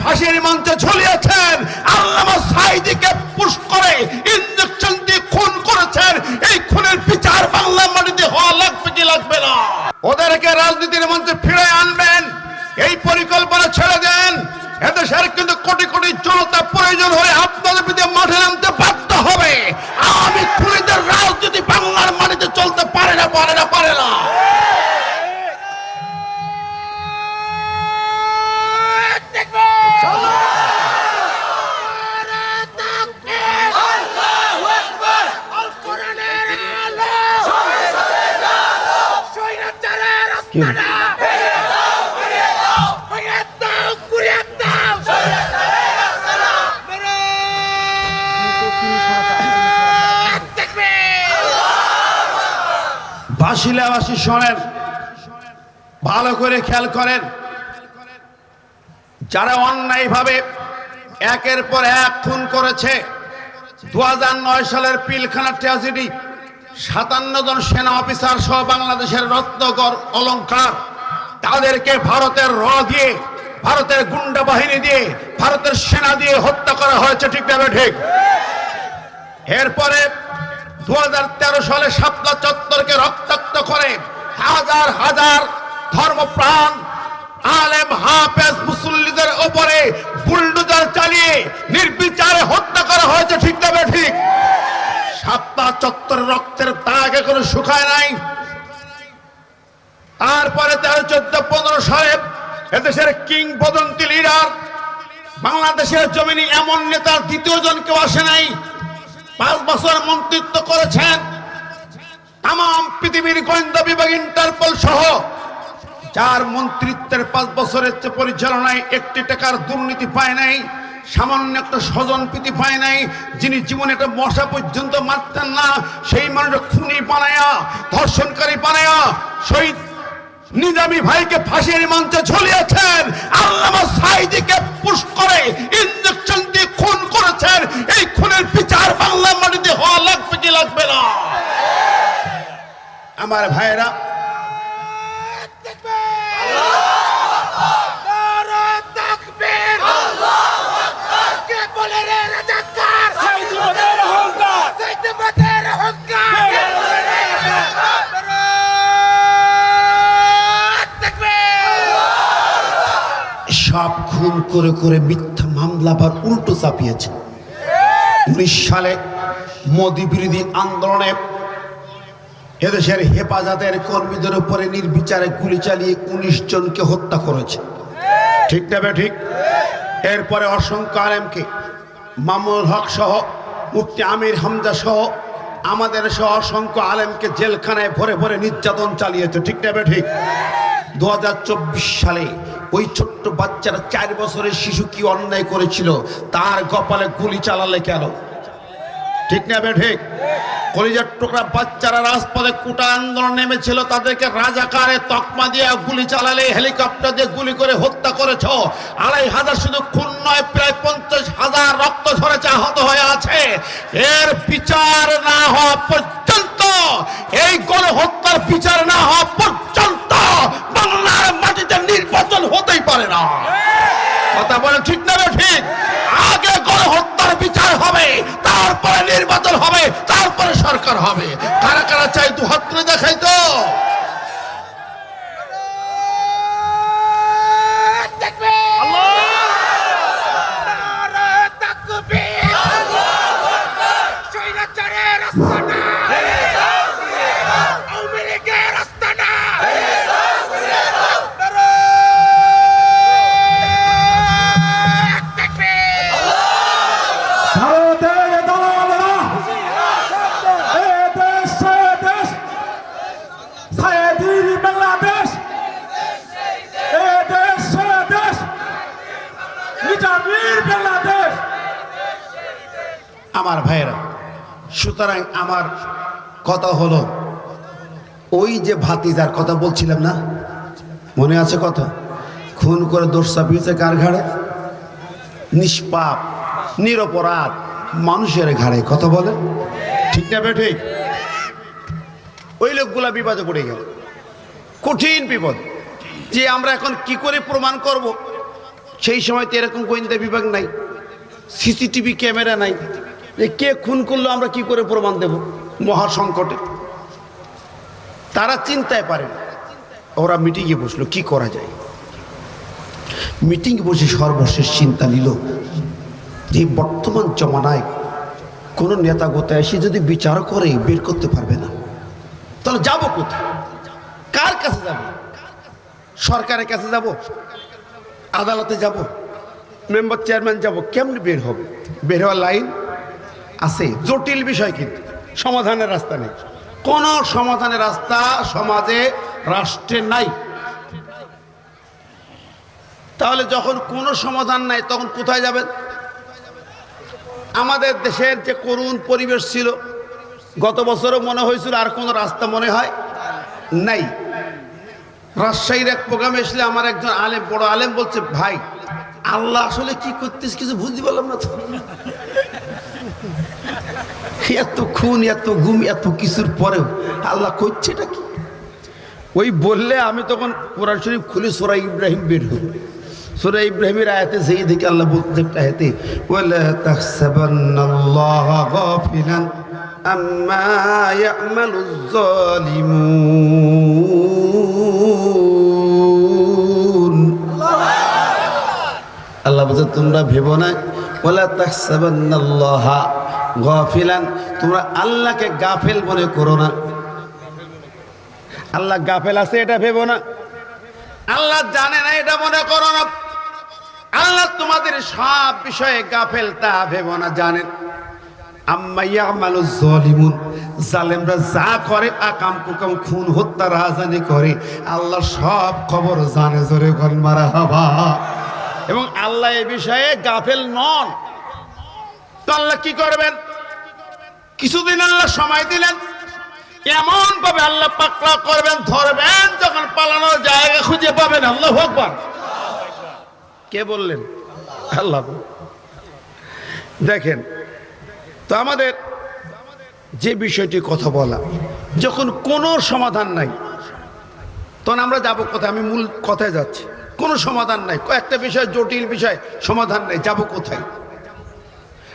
ফাঁসির মঞ্চে ঝুলিয়েছেন। আল্লামা সাইদিকে পুশ করে ইঞ্জেকশন দিয়ে খুন করেছেন। এই খুনের বিচার বাংলা মাটিতে হওয়া লাগবে কি লাগবে না? ওদেরকে রাজনীতির মঞ্চে ফিরে আনবেন। এই পরিকল্পনা ছেড়ে দেন। এদেশের কিন্তু কোটি কোটি জনতা প্রয়োজন হলে আপনাদের বিরুদ্ধে মাঠে নামতে বাধ্য হবে। আওয়ামী খুনিদের রাজনীতি বাংলার মাটিতে চলতে পারে না পারে না পারে না। বাসিলাবাসী শোনেন। ভালো করে খেয়াল করেন। যারা অন্যায়ভাবে একের পর এক খুন করেছে দু হাজার নয় সালের পিলখানা ট্র্যাজেডি সাতান্ন জন সেনা অফিসার সহ বাংলাদেশের রত্নকর অলংকার, তাদেরকে ভারতের র দিয়ে, ভারতের গুন্ডা বাহিনী দিয়ে, ভারতের সেনা দিয়ে হত্যা করা হয়েছে, ঠিক না ঠিক এরপরে দু হাজার তেরো সালে শাপলা চত্বরকে রক্তাক্ত করে হাজার হাজার ধর্মপ্রাণ আলেম, হাফেজ, মুসল্লিদের ওপরে বুলডোজার চালিয়ে নির্বিচারে হত্যা করা হয়েছে ঠিক তবে ঠিক সাতটা চত্বরের রক্তের দাগ এখনও শুকায় নাই তারপরে তেরো চোদ্দ পনেরো সালে এদেশের কিংবদন্তি লিডার বাংলাদেশের জমিনে এমন নেতার দ্বিতীয় জন কেউ আসে নাই। পাঁচ বছর মন্ত্রিত্ব করেছেন তাম পৃথিবীর গোয়েন্দা বিভাগ ইন্টারপোল সহ, যার মন্ত্রিত্বের পাঁচ বছরের চেয়ে পরিচালনায় একটি টাকার দুর্নীতি পায় নাই, সামান্য একটা স্বজন প্রীতি পায় নাই, যিনি জীবনে একটা মশা পর্যন্ত মারতেন না, সেই মানুষ খুনি বানায়া, ধর্ষণকারী বানায়া, শহীদ নিজামী ভাইকে ফাঁসির মঞ্চে ঝুলিয়েছেন। আল্লামা সাইদিকে পুশ করে ইঞ্জেকশন দিয়ে খুন করেছেন। এই খুনের বিচার বাংলা মাটিতে হওয়া লাগবে কি লাগবে না? আমার ভাইয়েরা খুন করে করে মিথ্যা মামলা আবার উল্টো চাপিয়েছে। উনিশ সালে মোদী বিরোধী আন্দোলনে এদেশের হেফাজতের কর্মীদের উপরে নির্বিচারে গুলি চালিয়ে উনিশ জনকে হত্যা করেছে। ঠিক না ঠিক? এরপরে অসংখ্য আলেমকে মামুল হক সহ, মুফতি আমির হামজা সহ, আমাদের সহ অসংখ্য আলেমকে জেলখানায় ভরে ভরে নির্যাতন চালিয়েছে। ঠিক না ঠিক? দু হাজার চব্বিশ সালে ওই ছোট্ট বাচ্চারা চার বছরের শিশু কি অন্যায় করেছিল? তার কপালে গুলি চালালে কেন? ঠিক না ঠিক কলিজার টুকরা বাচ্চারা রাজপথে কুটা আন্দোলন নেমেছিল, তাদেরকে রাজাকারে তকমা দিয়ে গুলি চালালে, হেলিকপ্টার দিয়ে গুলি করে হত্যা করেছ। আড়াই হাজার শুধু খুন নয়, প্রায় পঞ্চাশ হাজার রক্ত ঝরেছে, আহত হয়ে আছে। এর বিচার না হওয়া পর্যন্ত এই গণহত্যার বিচার না হওয়া পর্যন্ত বাংলার মাটিতে নির্বাচন হতেই পারে না কথা বলে ঠিক না রে ঠিক আগে গণহত্যার বিচার হবে তারপরে নির্বাচন হবে তারপরে সরকার হবে কারা কারা চাই দু হাত তুলে দেখাই তো ভারতের দালালরা এ দেশ সে দেশ সায়েদির বাংলাদেশ এ দেশ সে দেশ নিজামির বাংলাদেশ আমার ভাইয়েরা সুতরাং আমার কথা হলো, ওই যে ভাতিজার কথা বলছিলাম না? মনে আছে কথা? খুন করে দোষ চাপিয়েছে কার ঘাড়ে? নিষ্পাপ, নিরপরাধ মানুষের ঘাড়ে, কথা বলে? ঠিক না ঠিক? ওই লোকগুলা বিপদে পড়ে গেল। কঠিন বিপদ। যে আমরা এখন কি করে প্রমাণ করব? সেই সময় তো এরকম গোয়েন্দা বিভাগ নাই, সিসিটিভি ক্যামেরা নাই। যে কে খুন করল, আমরা কি করে প্রমাণ দেব? মহা সংকটে। তারা চিন্তায় পারে না। ওরা মিটিংয়ে বসল, কি করা যায়? মিটিং বসে সর্বশেষ চিন্তা নিল যে বর্তমান জমানায় কোনো নেতা গোতা এসে যদি বিচার করে, বের করতে পারবে না। তাহলে যাব কোথায়? কার কাছে যাব? সরকারের কাছে যাব? আদালতে যাব? মেম্বার চেয়ারম্যান যাব? কেমনি বের হবে? বের হওয়ার লাইন? আছে। জটিল বিষয় কিন্তু। সমাধানের রাস্তা নেই। কোনো সমাধানের রাস্তা সমাজে, রাষ্ট্রে নাই। তাহলে যখন কোনো সমাধান নাই, তখন কোথায় যাবেন? আমাদের দেশের যে করুণ পরিবেশ ছিল, গত বছরও মনে হয়েছিল আর কোনো রাস্তা মনে হয় নাই। রাজশাহীর এক প্রোগ্রামে এসলে আমার একজন আলেম, বড় আলেম বলছে, ভাই, আল্লাহ আসলে কি করতেছে কিছু বুঝতে পারলাম না এত খুন, এত গুম, এত কিছুর পরেও আল্লাহ করছে এটা কি? ওই বললে আমি তখন কোরআন শরীফ খুলি, সোরা ইব্রাহিম বের হই। সোরা ইব্রাহিমের আয়াতে সেই দিকে আল্লাহ বলতে একটা আয়াতে ওয়ালা তাহসাবান্নাল্লাহা আম্মা আল্লাহ বলছে, তোমরা ভেবো না ওয়ালা তাহসাবান্নাল্লাহা গাফিলান, তোমরা আল্লাহকে গাফেল মনে করো না। আল্লাহ গাফেল আছে, এটা ভেবো না। আল্লাহ জানে না, এটা মনে করো না। আল্লাহ তোমাদের সব বিষয়ে গাফেল, তা ভেবো না জানেন আম্মাইয়া জলিমুন জালেমরা যা করে, আকাম কুকাম, খুন, হত্যা করে সব খবর জানে, জোরে মারা এবং আল্লাহ এ বিষয়ে গাফেল নন। তো আল্লাহ কি করবেন? কিছুদিন আল্লাহ সময় দিলেন। এমন ভাবে আল্লাহ পাকড়া করবেন, ধরবেন, যখন পালানোর জায়গা খুঁজে পাবেন। আল্লাহ ভগবান কে বললেন? আল্লাহ দেখেন, তো আমাদের যে বিষয়টি কথা বলা, যখন কোনো সমাধান নাই, তখন আমরা যাব কোথায়? আমি মূল কথায় যাচ্ছি। কোনো সমাধান নাই। কয়েকটা বিষয় জটিল বিষয়, সমাধান নেই, যাব কোথায়?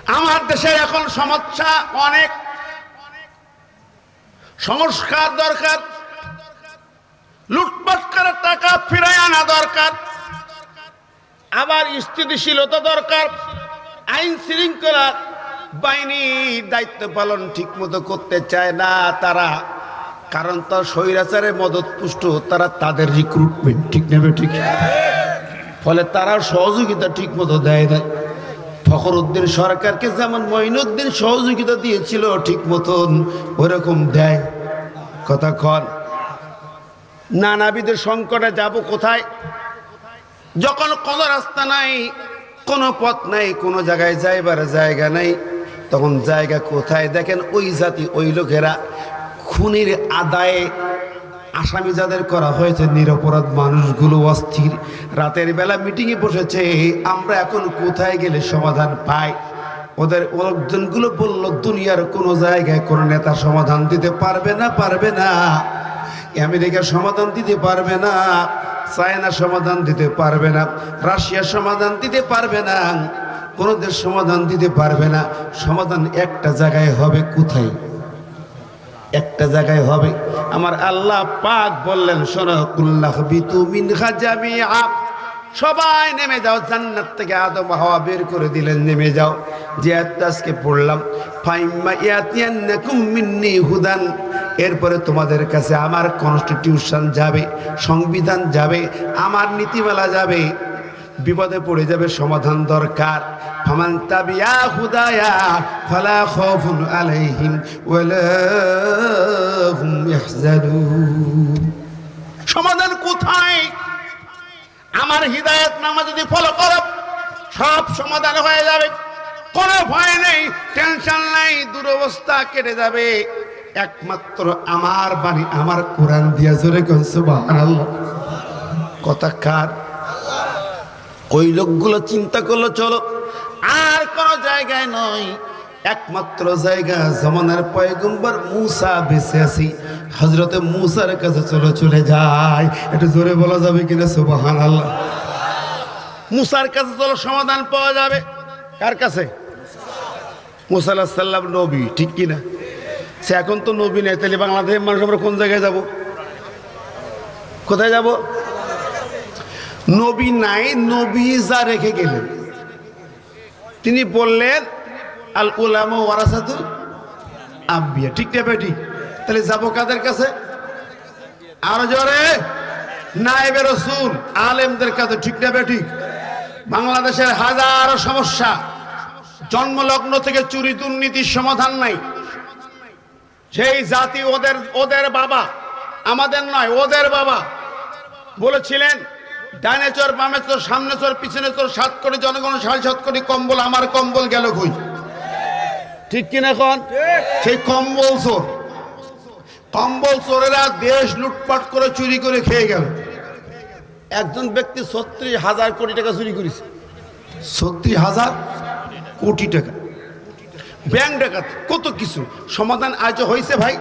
আমার দেশে এখন সমস্যা অনেক। সংস্কার দরকার। লুটপাট করার টাকা ফিরায় আনা দরকার। আবার স্থিতিশীলতা দরকার। আইন শৃঙ্খলা বাহিনী দায়িত্ব পালন ঠিক মতো করতে চায় না তারা। কারণ তার স্বৈরাচারে মদত পুষ্ট তারা তাদের রিক্রুটমেন্ট ঠিক নেবে ঠিক। ফলে তারা সহযোগিতা ঠিক মতো দেয় না। ফখরুদ্দিন সরকারকে যেমন মঈনুদ্দিন সহযোগিতা দিয়েছিল ঠিক মতন ওরকম দেয়। কথা কন। নানাবিধের সংকটে যাব কোথায়? যখন কোনো রাস্তা নাই, কোনো পথ নাই, কোনো জায়গায় যাইবার জায়গা নাই, তখন জায়গা কোথায়? দেখেন ওই জাতি, ওই লোকেরা খুনির আদায়ে আসামি যাদের করা হয়েছে, নিরপরাধ মানুষগুলো অস্থির। রাতের বেলা মিটিংয়ে বসেছে, আমরা এখন কোথায় গেলে সমাধান পাই? ওদের লোকজনগুলো বলল, দুনিয়ার কোনো জায়গায় কোনো নেতা সমাধান দিতে পারবে না পারবে না। আমেরিকা সমাধান দিতে পারবে না, চায়না সমাধান দিতে পারবে না, রাশিয়া সমাধান দিতে পারবে না, কোনো দেশ সমাধান দিতে পারবে না। সমাধান একটা জায়গায় হবে কোথায়? একটা জায়গায় হবে। আমার আল্লাহ পাক বললেন সবাই নেমে যাও, জান্নাত থেকে আদম হাওয়া বের করে দিলেন, নেমে যাও। যে আজকে পড়লাম হুদান। এরপরে তোমাদের কাছে আমার কনস্টিটিউশন যাবে, সংবিধান যাবে, আমার নীতিমালা যাবে। বিপদে পড়ে যাবে, সমাধান দরকার। হুদায়া সমাধান কোথায়? আমার হৃদায়ত নামা যদি ফলো করো, সব সমাধান হয়ে যাবে। কোনো ভয় নেই টেনশন নাই, দুরবস্থা কেটে যাবে। একমাত্র আমার বাণী, আমার কোরআন দিয়া জোরে কথা কার? ওই লোকগুলো চিন্তা করল, চলো। আর কোন জায়গায় নয়, একমাত্র জায়গা, জমানার পয়গম্বর মুসা বেঁচে আছি। হজরতে মুসার কাছে চলো, চলে যায় একটু জোরে বলা যাবে কিনা? সুবাহান আল্লাহ মুসার কাছে চলো, সমাধান পাওয়া যাবে। কার কাছে? মুসা আল্লাহ নবী, ঠিক কিনা? সে এখন তো নবী নেই, তাহলে বাংলাদেশের মানুষ আমরা কোন জায়গায় যাব? কোথায় যাব? নবী নাই, নবী যা রেখে গেলেন। তিনি বললেন, আল উলামা ওয়ারাসাতুল আম্বিয়া। ঠিক না ঠিক। তাহলে যাব কাদের কাছে? আরও জোরে। নাইবে রসুল, আলেমদের কাছে। ঠিক না ঠিক। বাংলাদেশের হাজারো সমস্যা। জন্মলগ্ন থেকে চুরি দুর্নীতির সমাধান নাই। সেই জাতি ওদের ওদের বাবা। আমাদের নয়, ওদের বাবা। বলেছিলেন ডানে চোর, বামে চোর, সামনে চোর, পিছনে চোর, সাত কোটি জনগণ, সাড়ে সাত কোটি কম্বল, আমার কম্বল গেল কই? ঠিক কিনা এখন সেই কম্বল চোর। কম্বল চোরেরা দেশ লুটপাট করে চুরি করে খেয়ে গেল। একজন ব্যক্তি ছত্রিশ হাজার কোটি টাকা চুরি করেছে। ছত্রিশ হাজার কোটি টাকা। ব্যাংক ডাকাত, কত কিছু? সমাধান আজ হয়েছে ভাই?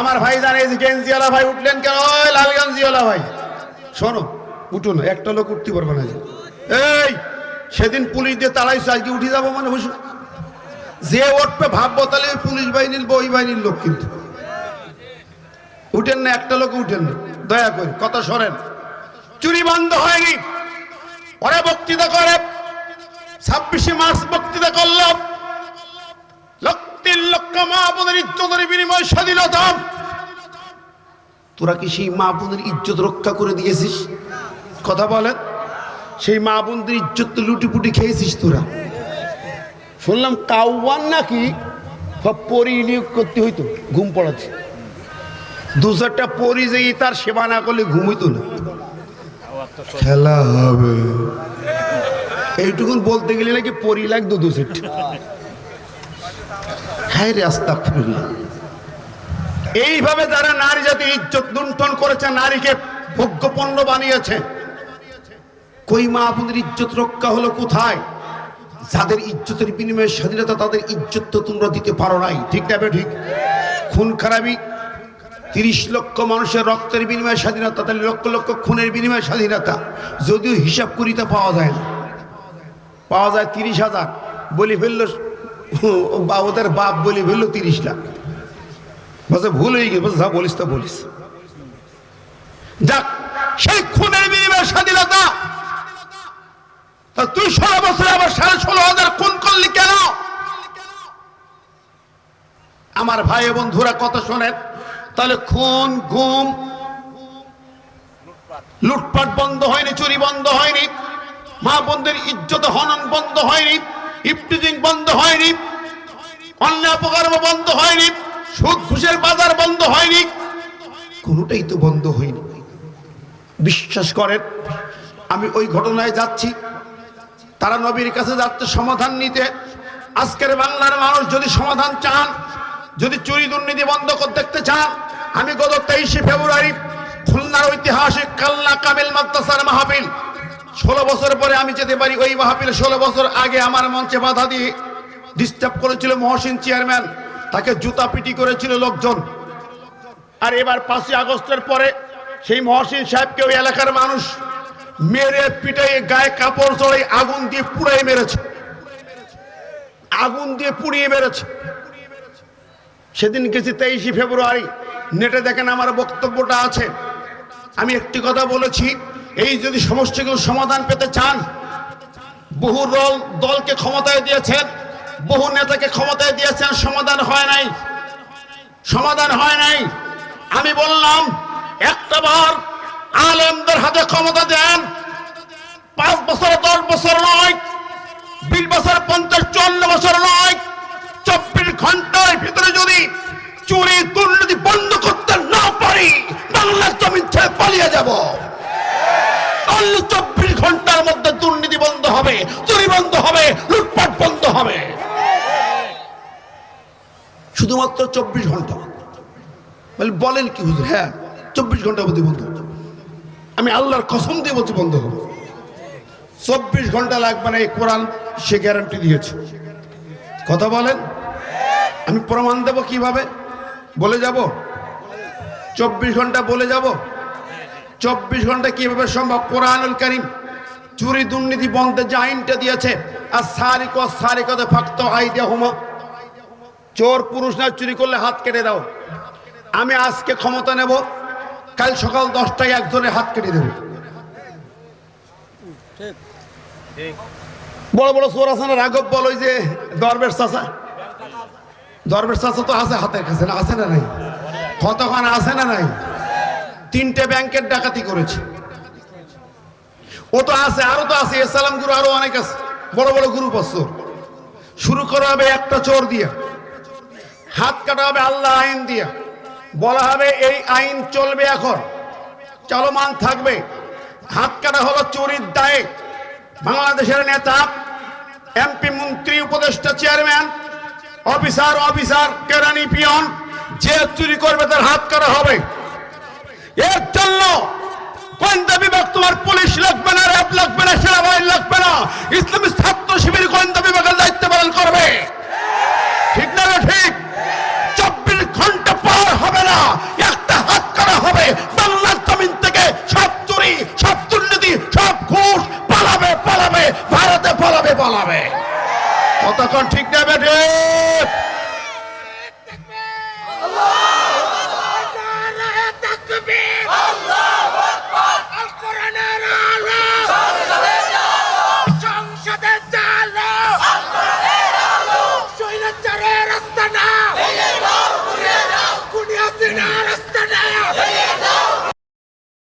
আমার ভাই জানে গেঞ্জিওয়ালা ভাই উঠলেন কেন? লাল গেঞ্জিওয়ালা ভাই। শোনো উঠো না, একটা লোক উঠতে পারবে না এই, সেদিন পুলিশ দিয়ে তাড়াইছে আজকে উঠে যাব মানে বসু। যে উঠবে ভাববো তাহলে পুলিশ বাহিনীর, বই বাহিনীর লোক কিন্তু। উঠেন না, একটা লোক উঠেন না। দয়া করে, কথা সরেন চুরি বন্ধ হয়নি। পরে বক্তৃতা করে। ছাব্বিশে মার্চ বক্তৃতা করল লক্ষের লক্ষ মা বোনের ইজ্জতের বিনিময় স্বাধীনতা। তোরা কি সেই মা বোনের ইজ্জত রক্ষা করে দিয়েছিস? কথা বলেন। সেই মা বোনদের ইজ্জত লুটিপুটি খেয়েছিস তোরা। শুনলাম কাউয়ান নাকি সব পরি নিয়োগ করতে হইতো, ঘুম পড়াচ্ছে। দু চারটা পরি যে তার সেবা না করলে ঘুম হইতো না। খেলা হবে। এইটুকুন বলতে গেলে নাকি পরি লাগতো দু চারটা। হ্যাঁ রে আস্তা এইভাবে যারা নারী জাতির ইজ্জত লুণ্ঠন করেছে, নারীকে ভোগ্যপণ্য বানিয়েছে কই মা আপনাদের ইজ্জত রক্ষা হলো কোথায়? যাদের ইজ্জতের বিনিময়ে স্বাধীনতা, তাদের ইজ্জত তো তোমরা দিতে পারো নাই। ঠিক না ঠিক খুন খারাপি, তিরিশ লক্ষ মানুষের রক্তের বিনিময়ে স্বাধীনতা, তাহলে লক্ষ লক্ষ খুনের বিনিময়ে স্বাধীনতা। যদিও হিসাব করিতে পাওয়া যায় না। পাওয়া যায় তিরিশ হাজার। বলি ফেলল বা ওদের বাপ বলি ফেলল তিরিশ লাখ। বলছে, ভুল হয়ে গেছে। যা বলিস তা বলিস। যাক, সেই খুনের বিনিময়ে স্বাধীনতা তুই ষোলো বছরে আবার সাড়ে ষোলো হাজার খুন করলি কেন? আমার ভাই বন্ধুরা কথা শোনেন? তাহলে খুন, ঘুম, লুটপাট বন্ধ হয়নি, চুরি বন্ধ হয়নি, মা বোনদের ইজ্জত হনন বন্ধ হয়নি, ইফটিজিং বন্ধ হয়নি, অন্যায় অপকর্ম বন্ধ হয়নি, সুদ ঘুষের বাজার বন্ধ হয়নি, কোনোটাই তো বন্ধ হয়নি। বিশ্বাস করেন, আমি ওই ঘটনায় যাচ্ছি। তারা নবীর কাছে যাচ্ছে সমাধান নিতে। আজকের বাংলার মানুষ যদি সমাধান চান, যদি চুরি দুর্নীতি বন্ধ করে দেখতে চান, আমি গত তেইশে ফেব্রুয়ারি খুলনার ঐতিহাসিক কাল্লা কামিল মাদ্রাসার মাহফিল, ষোলো বছর পরে আমি যেতে পারি, ওই মাহফিল ষোলো বছর আগে আমার মঞ্চে বাধা দিয়ে ডিস্টার্ব করেছিল মহসিন চেয়ারম্যান তাকে জুতা পিটি করেছিল লোকজন। আর এবার পাঁচই আগস্টের পরে সেই মহসিন সাহেবকে ওই এলাকার মানুষ মেরে পিটাই গায়ে কাপড় চড়ে আগুন দিয়ে পুড়াই মেরেছে। আগুন দিয়ে পুড়িয়ে মেরেছে। সেদিন গেছি তেইশে ফেব্রুয়ারি। নেটে দেখেন আমার বক্তব্যটা আছে। আমি একটি কথা বলেছি, এই যদি সমস্যাগুলো সমাধান পেতে চান, বহু দল দলকে ক্ষমতায় দিয়েছেন, বহু নেতাকে ক্ষমতায় দিয়েছেন, সমাধান হয় নাই। সমাধান হয় নাই। আমি বললাম, একটা বার আলেমদের হাতে ক্ষমতা দেন। পাঁচ বছর, দশ বছর নয়, বিশ বছর, পঞ্চাশ, চুয়ান্ন বছর নয়, চব্বিশ ঘণ্টার ভিতরে যদি চুরি, দুর্নীতি বন্ধ করতে না পারি, বাংলার জমিন ছেড়ে পালিয়ে যাব। চব্বিশ ঘণ্টার মধ্যে দুর্নীতি বন্ধ হবে, চুরি বন্ধ হবে, লুটপাট বন্ধ হবে। শুধুমাত্র চব্বিশ ঘণ্টা। বলে, বলেন কি হুজুর? হ্যাঁ চব্বিশ মধ্যে বন্ধ। হবে। আমি আল্লাহর কসম দিয়ে বলছি, বন্ধ চব্বিশ ঘণ্টা লাগবে না, এই কোরআন সে গ্যারান্টি দিয়েছে। কথা বলেন? আমি প্রমাণ দেব কীভাবে? বলে যাব? চব্বিশ ঘণ্টা বলে যাব? চব্বিশ ঘণ্টা কীভাবে সম্ভব? কোরআনুল করিম চুরি দুর্নীতি বন্ধে যে আইনটা দিয়েছে, আর সারিক সারিকতে ফাক্ত আইডিয়া হুমা। চোর পুরুষ না, চুরি করলে হাত কেটে দাও। আমি আজকে ক্ষমতা নেব। কাল সকাল দশটায় একজনের হাত কেটে দেব। বড় বড় চোর আছে না? রাঘব বল ওই যে দরবেশ চাষা দরবেশ চাষা তো আছে হাতের কাছে না? আছে না নাই? কতক্ষণ আছে না নাই? তিনটে ব্যাংকের ডাকাতি করেছে। ও তো আছে, আরও তো আছে ইসলাম গুরু আরও অনেক আছে। বড় বড় গ্রুপ আছে শুরু করা হবে একটা চোর দিয়ে। হাত কাটা হবে আল্লাহ আইন দিয়ে। বলা হবে এই আইন চলবে এখন। চলমান থাকবে। হাত কাটা হলো চুরির দায়ে। বাংলাদেশের নেতা, এমপি, মন্ত্রী, উপদেষ্টা, চেয়ারম্যান, অফিসার অফিসার, কেরানি, পিয়ন, যে চুরি করবে তার হাত কাটা হবে। এর জন্য গোয়েন্দা বিভাগ তোমার পুলিশ লাগবে না, র্যাব লাগবে না, সেনাবাহিনী লাগবে না? ইসলামী ছাত্র শিবির গোয়েন্দা বিভাগের দায়িত্ব পালন করবে? ঠিক না ঠিক? না একটা হাত হবে। বাংলার জমিন থেকে সব চুরি সব ভারতে পালাবে পালাবে। কতক্ষণ